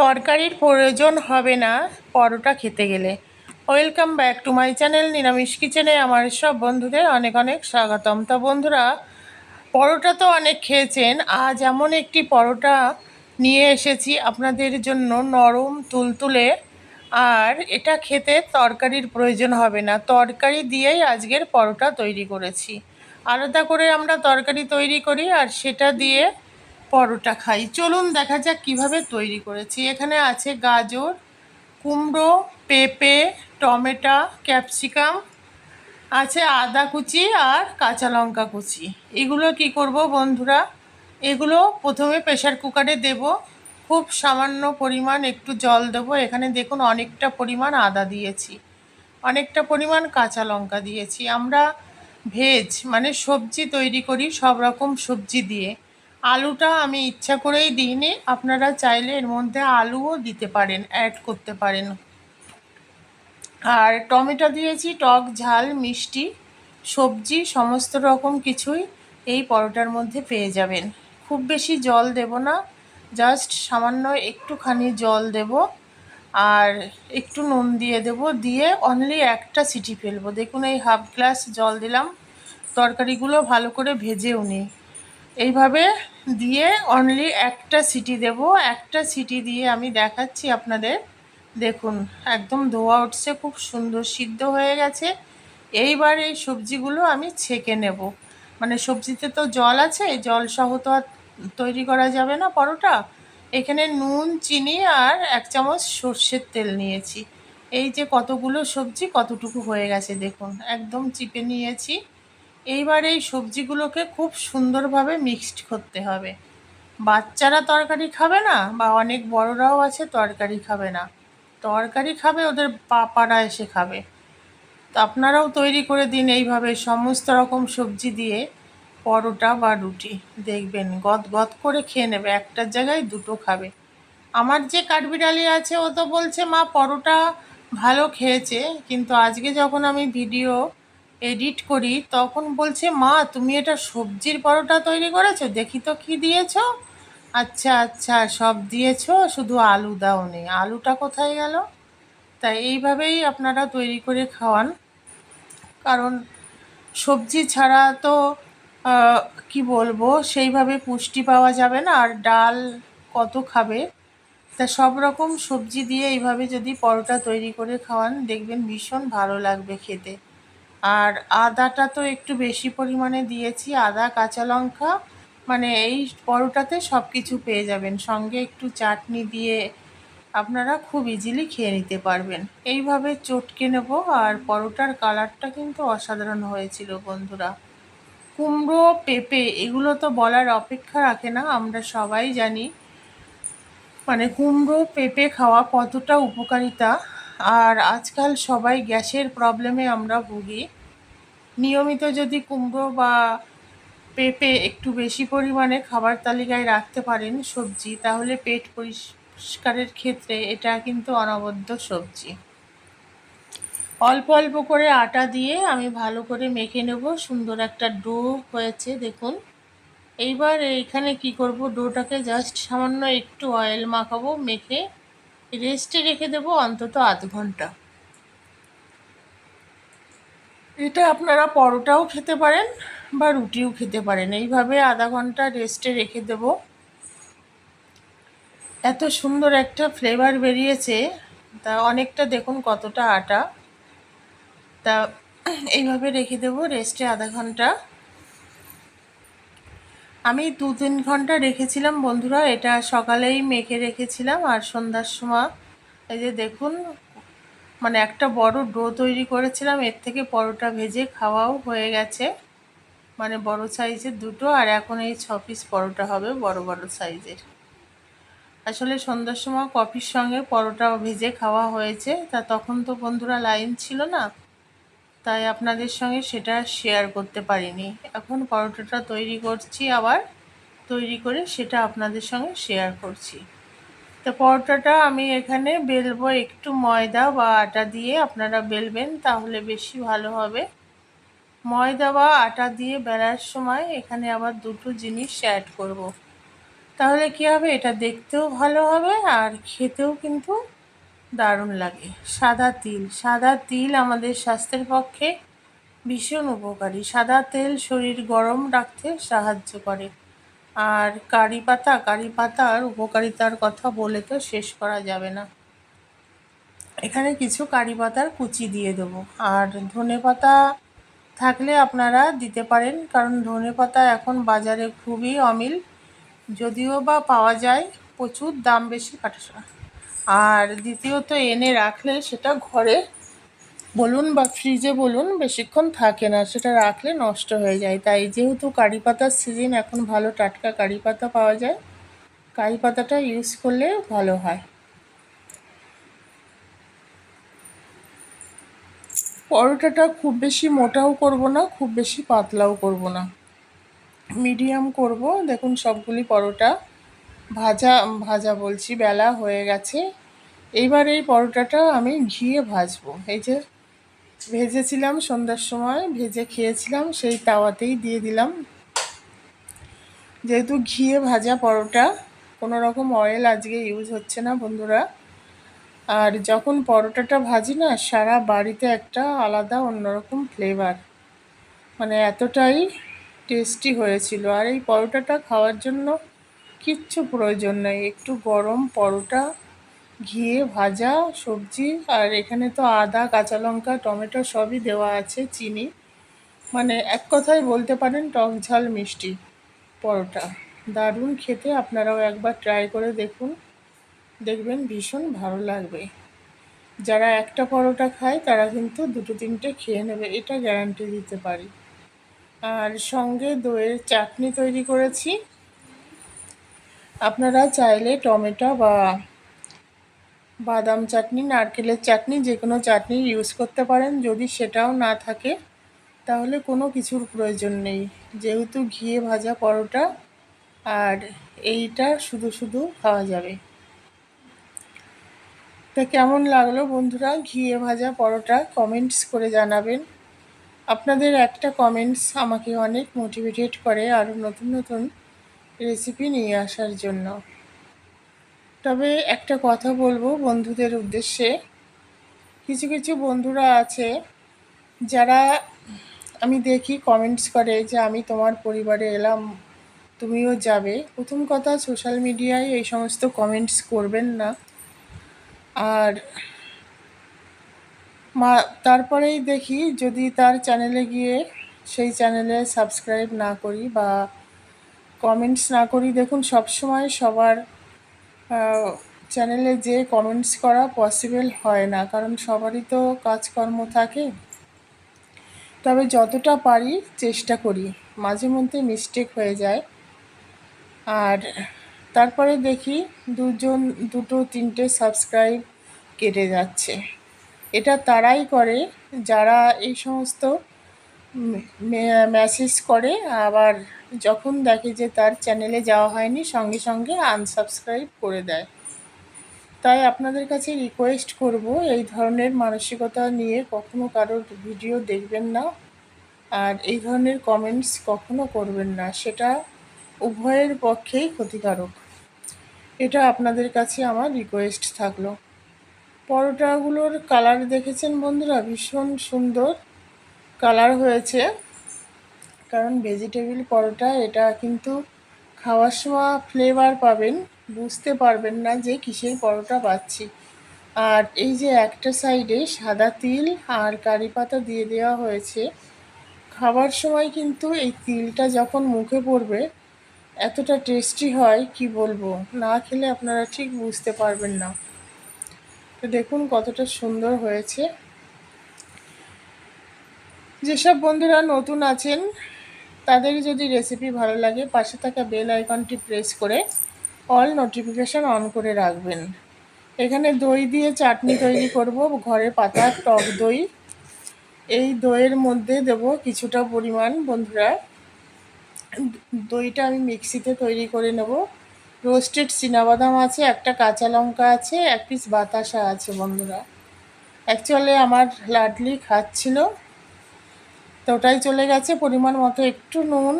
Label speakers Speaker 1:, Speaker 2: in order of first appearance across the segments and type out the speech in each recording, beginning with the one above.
Speaker 1: তরকারির প্রয়োজন হবে না পরোটা খেতে গেলে। Welcome back to my channel নিরামিষ কিচেনে আমার সব বন্ধুদের অনেক অনেক স্বাগতম। তো বন্ধুরা, পরোটা তো অনেক খেয়েছেন, আজ এমন একটি পরোটা নিয়ে এসেছি আপনাদের জন্য নরম তুলতুলে। আর এটা খেতে তরকারির প্রয়োজন হবে না, তরকারি দিয়েই আজকের পরোটা তৈরি করেছি। আলাদা করে আমরা তরকারি তৈরি করি আর সেটা দিয়ে পরোটা খাই। চলুন দেখা যাক কীভাবে তৈরি করেছি। এখানে আছে গাজর, কুমড়ো, পেঁপে, টমেটো, ক্যাপসিকাম, আছে আদা কুচি আর কাঁচা লঙ্কা কুচি। এগুলো কি করব বন্ধুরা? এগুলো প্রথমে প্রেশার কুকারে দেব। খুব সামান্য পরিমাণ একটু জল দেবো। এখানে দেখুন অনেকটা পরিমাণ আদা দিয়েছি। অনেকটা পরিমাণ কাঁচা লঙ্কা দিয়েছি। আমরা ভেজ মানে সবজি তৈরি করি সব রকম সবজি দিয়ে। আলুটা আমি ইচ্ছা করেই দিইনি। আপনারা চাইলে এর মধ্যে আলুও দিতে পারেন অ্যাড করতে পারেন। আর টমেটো দিয়েছি, টক, ঝাল, মিষ্টি, সবজি, সমস্ত রকম কিছুই এই পরোটার মধ্যে পেয়ে যাবেন। খুব বেশি জল দেব না জাস্ট সামান্য একটুখানি জল দেব আর একটু নুন দিয়ে দেব। দিয়ে অনলি একটা সিটি ফেলব। দেখুন, এই হাফ গ্লাস জল দিলাম, তরকারিগুলো ভালো করে ভেজেও নিই। এইভাবে দিয়ে অনলি একটা সিটি দেব। একটা সিটি দিয়ে আমি দেখাচ্ছি আপনাদের। দেখুন, একদম ধোয়া উঠছে, খুব সুন্দর সিদ্ধ হয়ে গেছে। এইবার এই সবজিগুলো আমি ছেঁকে নেব। মানে সবজিতে তো জল আছে জল সহ তো আর তৈরি করা যাবে না পরোটা। এখানে নুন, চিনি আর এক চামচ সর্ষের তেল নিয়েছি। এই যে কতগুলো সবজি, কতটুকু হয়ে গেছে দেখুন। একদম চিপে নিয়েছি। এইবার এই সবজিগুলোকে খুব সুন্দরভাবে মিক্সড করতে হবে। বাচ্চারা তরকারি খাবে না বা অনেক বড়রাও আছে তরকারি খাবে না। তরকারি খাবে, ওদের পাপারা এসে খাবে। তো আপনারাও তৈরি করে দিন এইভাবে সমস্ত রকম সবজি দিয়ে, পরোটা বা রুটি। দেখবেন গদ গদ করে খেয়ে নেবে একটার জায়গায় দুটো খাবে। আমার যে কাঠবিড়ালি আছে, ও তো বলছে, মা, পরোটা ভালো খেয়েছে, কিন্তু আজকে যখন আমি ভিডিও এডিট করি, তখন বলছে, মা, তুমি এটা সবজির পরোটা তৈরি করেছ? দেখি তো কি দিয়েছ? আচ্ছা আচ্ছা সব দিয়েছ, শুধু আলু দাও নেই আলুটা কোথায় গেল? তাই এইভাবেই আপনারা তৈরি করে খাওয়ান। কারণ সবজি ছাড়া তো কি বলব, সেইভাবে পুষ্টি পাওয়া যাবে না। আর ডাল কত খাবে? তা সব রকম সবজি দিয়ে এইভাবে যদি পরোটা তৈরি করে খাওয়ান, দেখবেন ভীষণ ভালো লাগবে খেতে। আর আদাটা তো একটু বেশি পরিমাণে দিয়েছি, আদা, কাঁচা লঙ্কা মানে এই পরোটাতে সব কিছু পেয়ে যাবেন। সঙ্গে একটু চাটনি দিয়ে আপনারা খুব ইজিলি খেয়ে নিতে পারবেন। এইভাবে চটকে নেব আর পরোটার কালারটা কিন্তু অসাধারণ হয়েছিল বন্ধুরা। কুমড়ো, পেঁপে, এগুলো তো বলার অপেক্ষা রাখে না, আমরা সবাই জানি। মানে কুমড়ো, পেঁপে খাওয়া কতটা উপকারিতা। আর আজকাল সবাই গ্যাসের প্রবলেমে আমরা ভুগি। নিয়মিত যদি কুমড়ো বা পেঁপে একটু বেশি পরিমাণে খাবার তালিকায় রাখতে পারেন সবজি, তাহলে পেট পরিষ্কারের ক্ষেত্রে এটা কিন্তু অনবদ্য সবজি। অল্প অল্প করে আটা দিয়ে আমি ভালো করে মেখে নেব। সুন্দর একটা ডো হয়েছে, দেখুন। এইবার এইখানে কি করব? ডোটাকে জাস্ট সামান্য একটু অয়েল মাখাবো, মেখে রেস্টে রেখে দেবো অন্তত আধ ঘণ্টা। এটা আপনারা পরোটাও খেতে পারেন বা রুটিও খেতে পারেন। এইভাবে আধা ঘণ্টা রেস্টে রেখে দেব। এত সুন্দর একটা ফ্লেভার বেরিয়েছে। তা অনেকটা দেখুন কতটা আটা। তা এইভাবে রেখে দেবো রেস্টে আধা ঘণ্টা। আমি দু তিন ঘণ্টা রেখেছিলাম বন্ধুরা, এটা সকালেই মেখে রেখেছিলাম আর সন্ধ্যার সময়। এই যে দেখুন মানে একটা বড় ডো তৈরি করেছিলাম, এর থেকে পরোটা ভেজে খাওয়াও হয়ে গেছে। মানে বড় সাইজের দুটো আর এখন এই ছ পিস পরোটা হবে বড় বড় সাইজের। আসলে সন্ধ্যার সময় কফির সঙ্গে পরোটা ভেজে খাওয়া হয়েছে। তা তখন তো বন্ধুরা লাইন ছিল না। তাই আপনাদের সঙ্গে সেটা শেয়ার করতে পারিনি। এখন পরোটাটা তৈরি করছি আবার, তৈরি করে সেটা আপনাদের সঙ্গে শেয়ার করছি। তো পরোটাটা আমি এখানে বেলবো একটু ময়দা বা আটা দিয়ে আপনারা বেলবেন, তাহলে বেশি ভালো হবে। ময়দা বা আটা দিয়ে বেলার সময় এখানে আবার দুটো জিনিস অ্যাড করব। তাহলে কী হবে? এটা দেখতেও ভালো হবে আর খেতেও কিন্তু দারুণ লাগে। সাদা তিল। সাদা তিল আমাদের স্বাস্থ্যের পক্ষে ভীষণ উপকারী। সাদা তেল শরীর গরম রাখতে সাহায্য করে। আর কারি পাতা, কারি পাতার উপকারিতার কথা বলে তো শেষ করা যাবে না। এখানে কিছু কারি পাতার কুচি দিয়ে দেবো। আর ধনে পাতা থাকলে আপনারা দিতে পারেন, কারণ ধনে পাতা এখন বাজারে খুবই অমিল। যদিও বা পাওয়া যায়, প্রচুর দাম বেশি, কাটা আর দ্বিতীয়ত এনে রাখলে সেটা ঘরে বলুন বা ফ্রিজে বলুন, বেশিক্ষণ থাকে না। সেটা রাখলে নষ্ট হয়ে যায়। তাই যেহেতু কারি পাতার সিজন এখন ভালো টাটকা কারি পাতা পাওয়া যায়। কারি পাতাটা ইউজ করলে ভালো হয়। পরোটাটা খুব বেশি মোটাও করব না, খুব বেশি পাতলাও করব না। মিডিয়াম করব। দেখুন সবগুলি পরোটা ভাজা ভাজা বলছি, বেলা হয়ে গেছে। এইবার এই পরোটাটা আমি ঘিয়ে ভাজবো। এই যে ভেজেছিলাম সন্ধ্যার সময়, ভেজে খেয়েছিলাম, সেই তাওয়াতেই দিয়ে দিলাম। যেহেতু ঘিয়ে ভাজা পরোটা, কোনো রকম অয়েল আজকে ইউজ হচ্ছে না বন্ধুরা। আর যখন পরোটাটা ভাজি না, সারা বাড়িতে একটা আলাদা অন্যরকম ফ্লেভার মানে এতটাই টেস্টি হয়েছিল। আর এই পরোটাটা খাওয়ার জন্য কিচ্ছু প্রয়োজন নেই। একটু গরম পরোটা ঘিয়ে ভাজা, সবজি, আর এখানে তো আদা, কাঁচা লঙ্কা, টমেটো সবই দেওয়া আছে, চিনি। মানে এক কথায় বলতে পারেন, টক ঝাল মিষ্টি পরোটা। দারুণ খেতে আপনারাও একবার ট্রাই করে দেখুন। দেখবেন ভীষণ ভালো লাগবে। যারা একটা পরোটা খায়, তারা কিন্তু দুটো তিনটে খেয়ে নেবে, এটা গ্যারান্টি দিতে পারি। আর সঙ্গে দইয়ের চাটনি তৈরি করেছি। আপনারা চাইলে টমেটো বা বাদাম চাটনি, নারকেলের চাটনি, যে কোনো চাটনি ইউজ করতে পারেন। যদি সেটাও না থাকে, তাহলে কোনো কিছুর প্রয়োজন নেই। যেহেতু ঘিয়ে ভাজা পরোটা, আর এইটা শুধু শুধু খাওয়া যাবে। তা কেমন লাগল বন্ধুরা ঘিয়ে ভাজা পরোটা? কমেন্টস করে জানাবেন। আপনাদের একটা কমেন্টস আমাকে অনেক মোটিভেটেড করে, আরও নতুন নতুন রেসিপি নিয়ে আসার জন্য। তবে একটা কথা বলব বন্ধুদের উদ্দেশ্যে। কিছু কিছু বন্ধুরা আছে যারা আমি দেখি কমেন্টস করে যে, আমি তোমার পরিবারে এলাম, তুমিও যাবে। প্রথম কথা সোশ্যাল মিডিয়ায় এই সমস্ত কমেন্টস করবেন না। আর মা, তারপরেই দেখি যদি তার চ্যানেলে গিয়ে সেই চ্যানেলে সাবস্ক্রাইব না করি বা কমেন্টস না করি, দেখুন, সবসময় সবার চ্যানেলে যে কমেন্টস করা পসিবল হয় না, কারণ সবারই তো কাজকর্ম থাকে। তবে যতটা পারি চেষ্টা করি, মাঝে মধ্যে মিস্টেক হয়ে যায়। আর তারপরে দেখি দুজন, দুটো, তিনটে সাবস্ক্রাইব কেটে যাচ্ছে। এটা তারাই করে যারা এই সমস্ত মেসেজ করে, আবার যখন দেখে যে তার চ্যানেলে যাওয়া হয়নি, সঙ্গে সঙ্গে আনসাবস্ক্রাইব করে দেয়। তাই আপনাদের কাছে রিকোয়েস্ট করব, এই ধরনের মানসিকতা নিয়ে কখনো কারোর ভিডিও দেখবেন না, আর এই ধরনের কমেন্টস কখনো করবেন না, সেটা উভয়ের পক্ষেই ক্ষতিকারক। এটা আপনাদের কাছে আমার রিকোয়েস্ট থাকল। পরোটাগুলোর কালার দেখেছেন বন্ধুরা? ভীষণ সুন্দর। কালার হয়েছে। কারণ ভেজিটেবিল পরোটা, এটা কিন্তু খাওয়ার সময় ফ্লেভার পাবেন। বুঝতে পারবেন না যে কিসের পরোটা পাচ্ছি। আর এই যে একটা সাইডে সাদা তিল আর কারি পাতা দিয়ে দেওয়া হয়েছে। খাবার সময় কিন্তু এই তিলটা যখন মুখে পড়বে, এতটা টেস্টি হয়, কি বলব? না খেলে আপনারা ঠিক বুঝতে পারবেন না। তো দেখুন কতটা সুন্দর হয়েছে। যেসব বন্ধুরা নতুন আছেন, তাদের যদি রেসিপি ভালো লাগে, পাশে থাকা বেল আইকনটি প্রেস করে অল নোটিফিকেশান অন করে রাখবেন। এখানে দই দিয়ে চাটনি তৈরি করব, ঘরে পাতা, টক দই। এই দইয়ের মধ্যে দেব কিছুটা পরিমাণ, বন্ধুরা, দইটা আমি মিক্সিতে তৈরি করে নেব। রোস্টেড বাদাম আছে, একটা কাঁচা লঙ্কা আছে, এক পিস বাতাসা আছে, বন্ধুরা। অ্যাকচুয়ালি আমার লাডলি খাচ্ছিল। তো ওটাই চলে গেছে। পরিমাণ মতো একটু নুন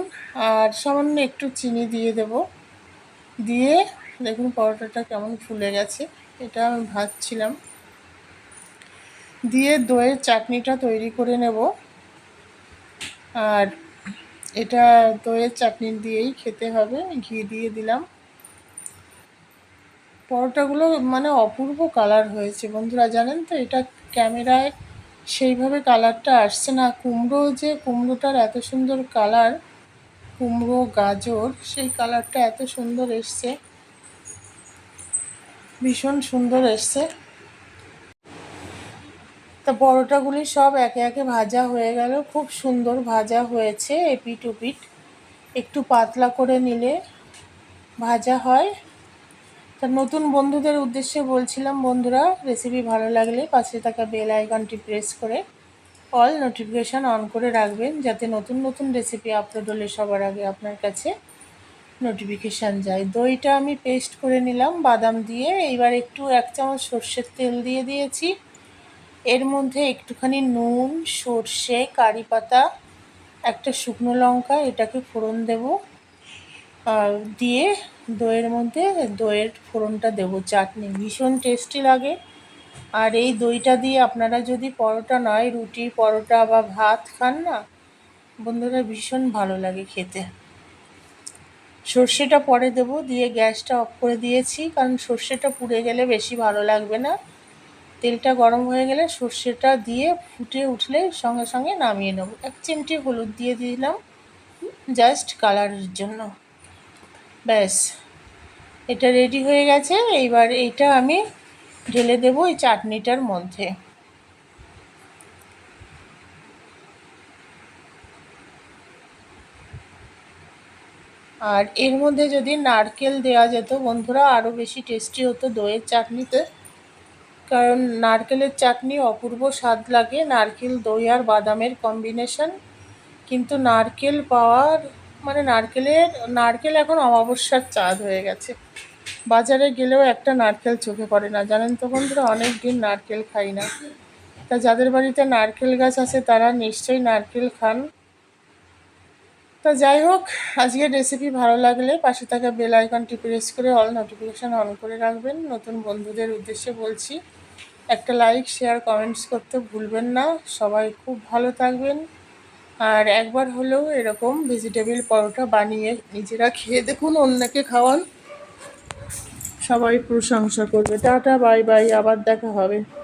Speaker 1: আর সামান্য একটু চিনি দিয়ে দেব। দিয়ে দেখুন পরোটাটা কেমন ফুলে গেছে, এটা আমি ভাজছিলাম। দিয়ে দইয়ের চাটনিটা তৈরি করে নেব। আর এটা দইয়ের চাটনি দিয়েই খেতে হবে, ঘি দিয়ে দিলাম। পরোটাগুলো মানে অপূর্ব কালার হয়েছে বন্ধুরা, জানেন তো এটা ক্যামেরায় সেইভাবে কালারটা আসছে না। কুমড়ো যে কুমড়োটার এত সুন্দর কালার, কুমড়ো, গাজর, সেই কালারটা এত সুন্দর এসছে। ভীষণ সুন্দর এসছে। তা পরোটাগুলি সব একে একে ভাজা হয়ে গেল। খুব সুন্দর ভাজা হয়েছে এপিট ওপিট একটু পাতলা করে নিলে ভাজা হয়। তা নতুন বন্ধুদের উদ্দেশ্যে বলছিলাম, বন্ধুরা রেসিপি ভালো লাগলে পাশে থাকা বেল আইকনটি প্রেস করে অল নোটিফিকেশান অন করে রাখবেন, যাতে নতুন নতুন রেসিপি আপলোড হলে সবার আগে আপনার কাছে নোটিফিকেশান যায়। দইটা আমি পেস্ট করে নিলাম, বাদাম দিয়ে এইবার একটু এক চামচ সর্ষের তেল দিয়ে দিয়েছি। এর মধ্যে একটুখানি নুন, সর্ষে, কারি পাতা, একটা শুকনো লঙ্কা, এটাকে ফোড়ন দেব। দিয়ে দইয়ের মধ্যে দইয়ের ফোড়নটা দেব, চাটনি। ভীষণ টেস্টি লাগে। আর এই দইটা দিয়ে আপনারা যদি পরোটা নয়, রুটি, পরোটা বা ভাত খান না, বন্ধুরা ভীষণ ভালো লাগে খেতে। সর্ষেটা পরে দেব, দিয়ে গ্যাসটা অফ করে দিয়েছি, কারণ সর্ষেটা পুড়ে গেলে বেশি ভালো লাগবে না। তেলটা গরম হয়ে গেলে সর্ষেটা দিয়ে ফুটে উঠলে সঙ্গে সঙ্গে নামিয়ে নেব। এক চিমটি হলুদ দিয়ে দিলাম, জাস্ট কালারের জন্য। ব্যাস, এটা রেডি হয়ে গেছে। এইবার এইটা আমি ঢেলে দেবো এই চাটনিটার মধ্যে। আর এর মধ্যে যদি নারকেল দেওয়া যেত, বন্ধুরা আরও বেশি টেস্টি হতো দইয়ের চাটনিতে। কারণ নারকেলের চাটনি অপূর্ব স্বাদ লাগে। নারকেল, দই আর বাদামের কম্বিনেশন কিন্তু নারকেল পাওয়ার মানে নারকেলের, নারকেল এখন অমাবস্যার চাঁদ হয়ে গেছে। বাজারে গেলেও একটা নারকেল চোখে পড়ে না। জানেন তো বন্ধুরা অনেক দিন নারকেল খাই না। তা যাদের বাড়িতে নারকেল গাছ আছে, তারা নিশ্চয়ই নারকেল খান। তা যাই হোক, আজকের রেসিপি ভালো লাগলে পাশে থাকা বেল আইকনটি প্রেস করে অল নোটিফিকেশান অন করে রাখবেন। নতুন বন্ধুদের উদ্দেশ্যে বলছি, একটা লাইক শেয়ার কমেন্টস করতে ভুলবেন না। সবাই খুব ভালো থাকবেন। আর একবার হলেও এরকম ভেজিটেবিল পরোটা বানিয়ে নিজেরা খেয়ে দেখুন, অন্যকে খাওয়ান। সবাই প্রশংসা করবে। টাটা, বাই বাই, আবার দেখা হবে।